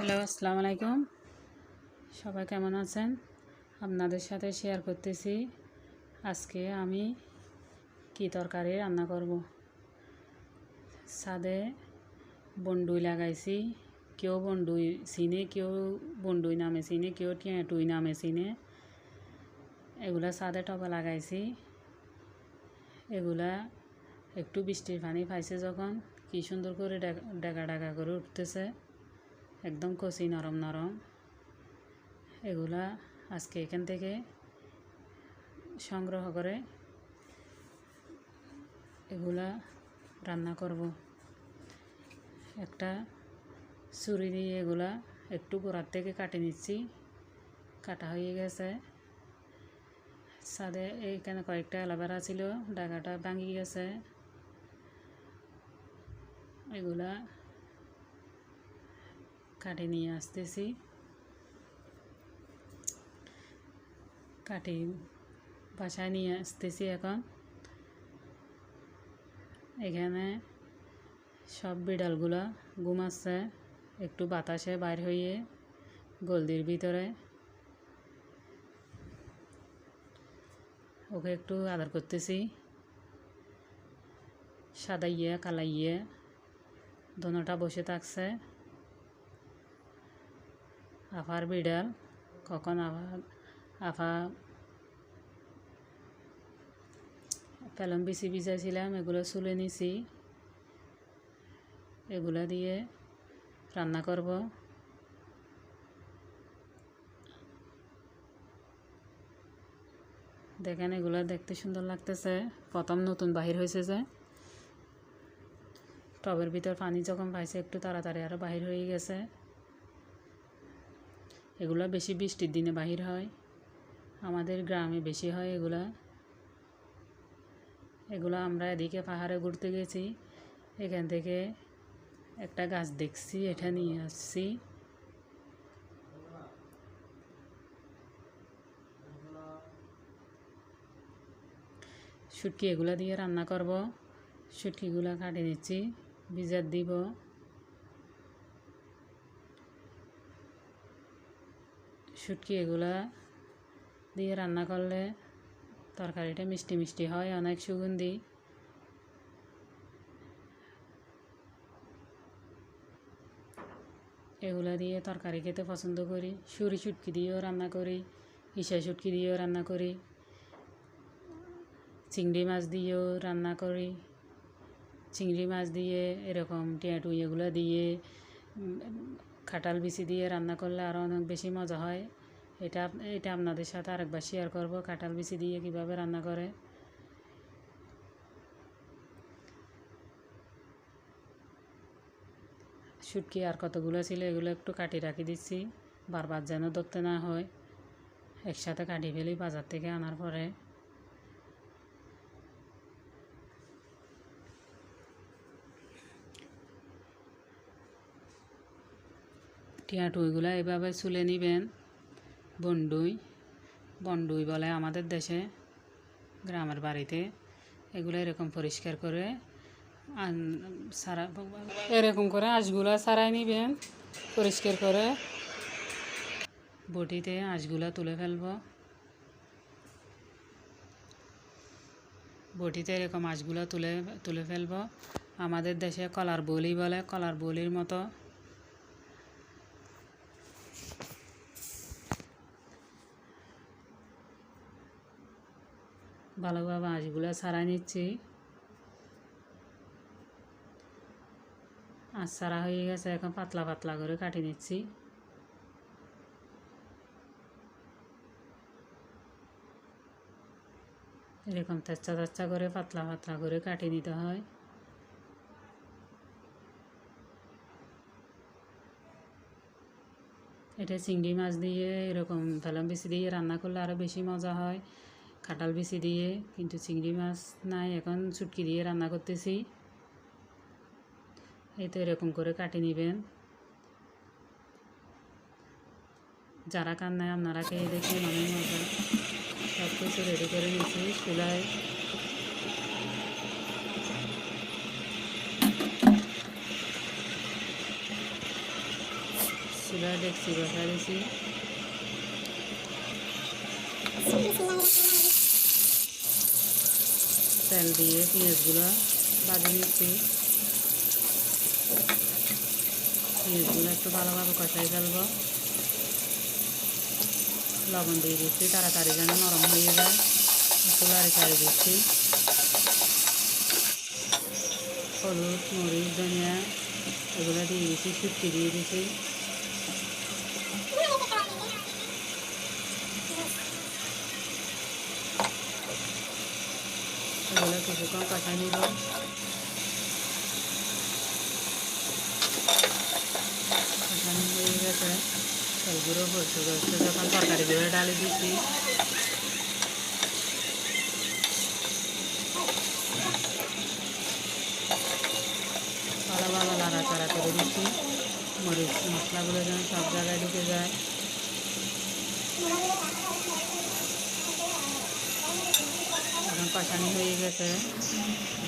Hello, আসসালামু আলাইকুম। সবাই কেমন আছেন? আপনাদের সাথে শেয়ার করতেছি। আজকে আমি কি তরকারি রান্না করব? ছাদে বন্ডুই লাগাইছি। কেউ বন্ডুই চিনে, কেউ বন্ডুই নামে চিনে, কেউ টিয়াটুই নামে চিনে। এগুলা ছাদে টবে লাগাইছি। এগুলা একটু বৃষ্টির পানি পাইছে যখন। কি সুন্দর করে ডেকা ডেকা করে উঠতেছে। একদম কচি, নরম নরম। এগুলা আজকে এখান থেকে সংগ্রহ করে এগুলা রান্না করব। একটা ছুরি দিয়ে এগুলা একটু গোড়ার থেকে কাটে নিচ্ছি। কাটা হয়ে গেছে। সাদে এইখানে কয়েকটা অ্যালোভেরা ছিল, ডাগাটা ভাঙি গেছে। এগুলা কাটে নিয়ে আসতেছি। কাটে বাসায় নিয়ে আসতেছি এখন। এখানে সব বিড়ালগুলা ঘুমাচ্ছে, একটু বাতাসে বাইর হয়ে গলদির ভিতরে। ওকে একটু আদর করতেছি। সাদাইয়ে, কালাইয়ে, দোনোটা বসে থাকছে। আফার বিড়াল, কখন আফা আফা, পেলম বিচি ভিজাইছিলাম, এগুলো চুলে নিছি। এগুলা দিয়ে রান্না করব। দেখেন, এগুলা দেখতে সুন্দর লাগতেছে। প্রথম নতুন বাহির হয়েছে যে। টবের ভিতর পানি যখন পাইছে, একটু তাড়াতাড়ি আরও বাহির হয়ে গেছে। এগুলা বেশি বৃষ্টির দিনে বাহির হয়। আমাদের গ্রামে বেশি হয় এগুলা। এগুলো আমরা এদিকে পাহাড়ে ঘুরতে গেছি। এখান থেকে একটা গাছ দেখছি, এটা নিয়ে আসছি। শুটকি এগুলো দিয়ে রান্না করব। শুটকিগুলো কাটে নিচ্ছি, ভিজার দিব। শুটকি এগুলা দিয়ে রান্না করলে তরকারিটা মিষ্টি মিষ্টি হয়, অনেক সুগন্ধি। এগুলা দিয়ে তরকারি খেতে পছন্দ করি, সুরি শুটকি দিয়েও রান্না করি ইসা শুটকি দিয়েও রান্না করি, চিংড়ি মাছ দিয়েও রান্না করি, চিংড়ি মাছ দিয়ে এরকম টিয়াটু এগুলো দিয়ে খাটাল বিচি দিয়ে রান্না করলে আরও অনেক বেশি মজা হয়। এটা এটা আপনাদের সাথে আরেকবার শেয়ার করব কাঁঠাল বিচি দিয়ে কীভাবে রান্না করে। শুটকি আর কতগুলো ছিল এগুলো একটু কাটি রাখি দিচ্ছি, বারবার যেন ধরতে না হয়। একসাথে কাটি ফেলি বাজার থেকে আনার পরে। টিয়াটুইগুলো এভাবে চুলে নিবেন। বন্ডুই বন্ডুই বলে আমাদের দেশে, গ্রামের বাড়িতে। এগুলো এরকম পরিষ্কার করে সারা, এরকম করে আঁশগুলা সারাই নিবেন, পরিষ্কার করে। বটিতে আঁশগুলা তুলে ফেলব। বটিতে এরকম আঁশগুলা তুলে তুলে ফেলব। আমাদের দেশে কলার বলি বলে, কলার বলির মতো ভালোভাবে আঁশগুলো ছাড়াই নিচ্ছি। আঁশ ছাড়া হয়ে গেছে, এখন পাতলা পাতলা করে কাটি নিচ্ছি। এরকম তেচ্চা তেচ্চা করে পাতলা পাতলা করে কাটি নিতে হয়। এটা চিংড়ি মাছ দিয়ে এরকম ফেলাম বেশি দিয়ে রান্না করলে আরও বেশি মজা হয়। কাঁঠাল বিচি দিয়ে, কিন্তু চিংড়ি মাছ নাই, এখন চুটকি দিয়ে রান্না করতেছি। এই তো এরকম করে কাটি নেবেন। যারা কান্নায় আপনারা খেয়ে দেখুন অনেক মজা সব কিছু রেডি করে নিয়েছি চুলায়। চুলা ডেকচি বসা দিছি। তেল দিয়ে পেঁয়াজগুলো ভাজি নিচ্ছি পেঁয়াজগুলো একটু ভালোভাবে কষাই ফেলব। লবণ দিয়ে দিচ্ছি, তাড়াতাড়ি যেন নরম হয়ে যায়। একটু লাড়ি চাড়ি দিচ্ছি। হলুদ, মরিচ, ধনিয়া, এগুলো দিয়ে দিচ্ছি, শুটকি দিয়ে দিচ্ছি। এগুলো কিছুক্ষণ কষাই নিব কষানো হয়ে গেছে তেলগুলো হচ্ছে হচ্ছে যখন তরকারিগুলো ডালে দিচ্ছি ভালো ভালো লাড়াচাড়া করে দিচ্ছি মরিচ মশলাগুলো যেন সব জায়গায় ঢুকে যায় কষানি হয়ে গেছে।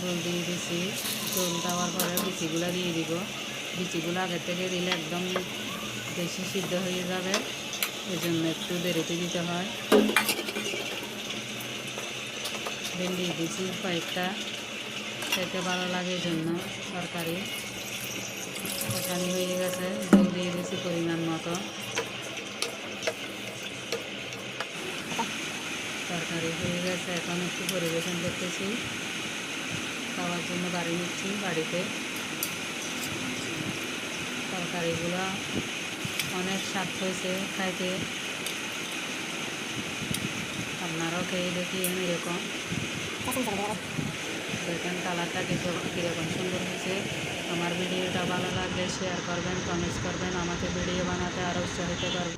জল দিয়ে দিছি। জল দেওয়ার পরে বিচিগুলো দিয়ে দিব। বিচিগুলো আগের থেকে দিলে একদম বেশি সিদ্ধ হয়ে যাবে। এই জন্য একটু দেরিতে দিতে হয়। ভেন্ডি দিছি কয়েকটা। খেতে ভালো লাগে এই জন্য তরকারি। কষানি হয়ে গেছে। জল দিয়ে দিছি পরিমাণ মতো। তরকারি হয়ে গেছে, এখন একটু পরিবেশন করতেছি। খাওয়ার জন্য বাড়ি নিচ্ছি বাড়িতে। তরকারিগুলো অনেক স্বাদ হয়েছে খাইতে। আপনারাও খেয়ে দেখিয়েন এরকম। দেখেন কালারটা কীরকম সুন্দর হয়েছে। আমার ভিডিওটা ভালো লাগলে শেয়ার করবেন কমেন্টস করবেন, আমাকে ভিডিও বানাতে আরও উৎসাহিত করবেন।